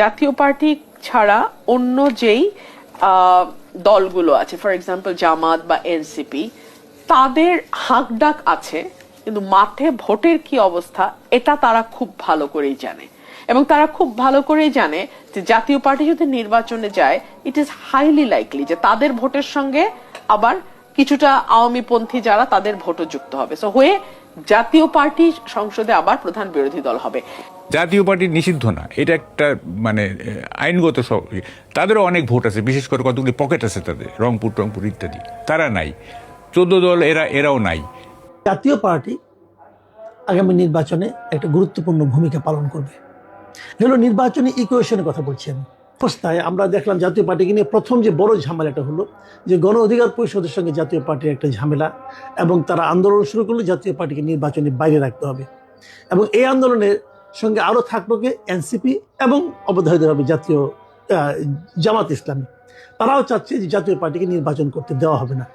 জাতীয় পার্টি ছাড়া অন্য যেই দলগুলো আছে ফর এক্সাম্পল জামাত বা এনসিপি তাদের হাঁক ডাক আছে, কিন্তু মাঠে ভোটের কি অবস্থা, এটা তারা খুব ভালো করেই জানে। এবং তারা খুব ভালো করেই জানে যে জাতীয় পার্টি যদি নির্বাচনে যায় ইট ইজ হাইলি লাইকলি যে তাদের ভোটের সঙ্গে আবার কিছুটা আওয়ামী পন্থী যারা তাদের ভোটও যুক্ত হবে। সো হয়ে জাতীয় পার্টি সংসদে আবার প্রধান বিরোধী দল হবে। জাতীয় পার্টি নিষিদ্ধ না। এটা একটা মানে আইনগত তাদেরও অনেক ভোট আছে বিশেষ করে কতগুলি পকেট আছে তাদের রংপুর টংপুর ইত্যাদি। তারা নাই। চোদ্দ দল এরা এরাও নাই। জাতীয় পার্টি আগামী নির্বাচনে একটা গুরুত্বপূর্ণ ভূমিকা পালন করবে। হলো নির্বাচনী ইকুয়েশনের কথা বলছি আমি। অবস্থায় আমরা দেখলাম জাতীয় পার্টিকে নিয়ে প্রথম যে বড় ঝামেলাটা হলো যে গণ অধিকার পরিষদের সঙ্গে জাতীয় পার্টির একটা ঝামেলা এবং তারা আন্দোলন শুরু করল জাতীয় পার্টিকে নির্বাচনে বাইরে রাখতে হবে। এবং এই আন্দোলনের সঙ্গে আরও থাকল কে? এনসিপি এবং অবধারিতভাবে জাতীয় জামাত ইসলামী। তারাও চাচ্ছে যে জাতীয় পার্টিকে নির্বাচন করতে দেওয়া হবে না।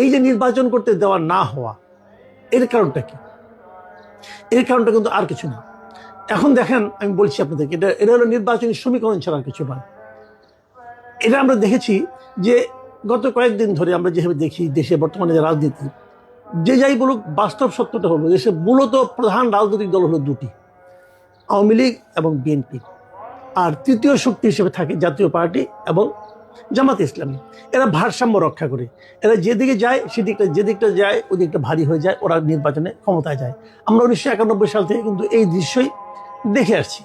এই যে নির্বাচন করতে দেওয়া না হওয়া, এর কারণটা কি? এর কারণটা কিন্তু আর কিছু না। এখন দেখেন, আমি বলছি আপনাদেরকে, এটা এটা হলো নির্বাচনী সমীকরণ ছাড়া কিছু নয়। এটা আমরা দেখেছি যে গত কয়েকদিন ধরে আমরা যেভাবে দেখি দেশে বর্তমানে যে রাজনীতি, যে যাই বলুক, বাস্তব সত্যটা হলো দেশে মূলত প্রধান রাজনৈতিক দল হলো দুটি, আওয়ামী লীগ এবং বিএনপি। আর তৃতীয় শক্তি হিসেবে থাকে জাতীয় পার্টি এবং জামাত ইসলামী। এরা ভারসাম্য রক্ষা করে। এরা যেদিকে যায়, সেদিকটা, যেদিকটা যায়, ওদিকটা ভারী হয়ে যায়, ওরা নির্বাচনে ক্ষমতায় যায়। আমরা উনিশশো একানব্বই সাল থেকে কিন্তু এই দৃশ্যই দেখে আসছি।